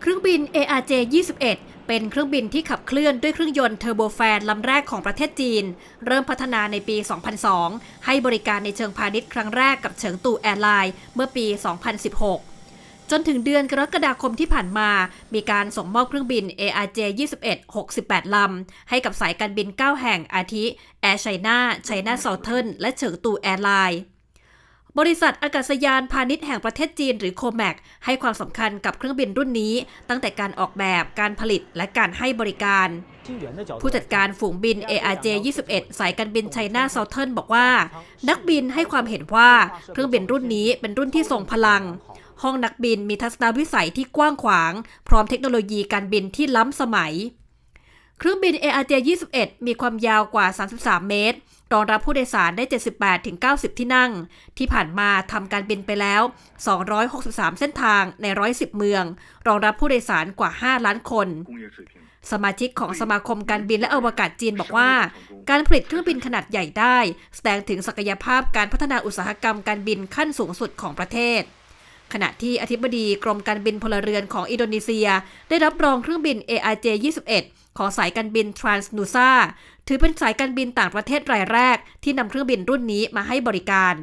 เครื่องบิน ARJ 21 เป็นเครื่องบินที่ขับเคลื่อนด้วยเครื่องยนต์เทอร์โบแฟนลำแรกของประเทศจีน เริ่มพัฒนาในปี 2002 ให้บริการในเชิงพาณิชย์ครั้งแรกกับเฉิงตูแอร์ไลน์เมื่อปี 2016จนถึงเดือนกรกฎาคมที่ผ่านมา มีการส่งมอบเครื่องบิน ARJ 21 68 ลำ ให้กับสายการบิน 9 แห่งอาทิ Air China China Southern และเฉิงตูแอร์ไลน์ บริษัทอากาศยานพาณิชย์แห่งประเทศจีนหรือโคแมกให้ความสำคัญกับเครื่องบินรุ่นนี้ ตั้งแต่การออกแบบการผลิตและการให้บริการ ผู้จัดการฝูงบิน ARJ 21 สายการบินไชน่าเซาเทิร์นบอกว่า นักบินให้ความเห็นว่าเครื่องบินรุ่นนี้เป็นรุ่นที่ทรงพลัง ห้องนักบินมีทัศนวิสัยที่กว้างขวาง พร้อมเทคโนโลยีการบินที่ล้ำสมัย เครื่องบิน ARJ 21 มีความยาวกว่า 33 เมตร รองรับผู้โดยสารได้ 78-90 ที่นั่ง ที่ผ่านมาทำการบินไปแล้ว 263 เส้นทางใน 110 เมือง รองรับผู้โดยสารกว่า 5 ล้านคน สมาชิกของสมาคมการบินและอวกาศจีนบอกว่า การผลิตเครื่องบินขนาดใหญ่ได้ แสดงถึงศักยภาพการพัฒนาอุตสาหกรรมการบินขั้นสูงสุดของประเทศ ขณะที่อธิบดีกรมการบินพลเรือนของอินโดนีเซีย ได้รับรองเครื่องบิน ARJ 21ของสายการบิน Transnusa ถือเป็นสายการบินต่างประเทศรายแรก ที่นำเครื่องบินรุ่นนี้มาให้บริการ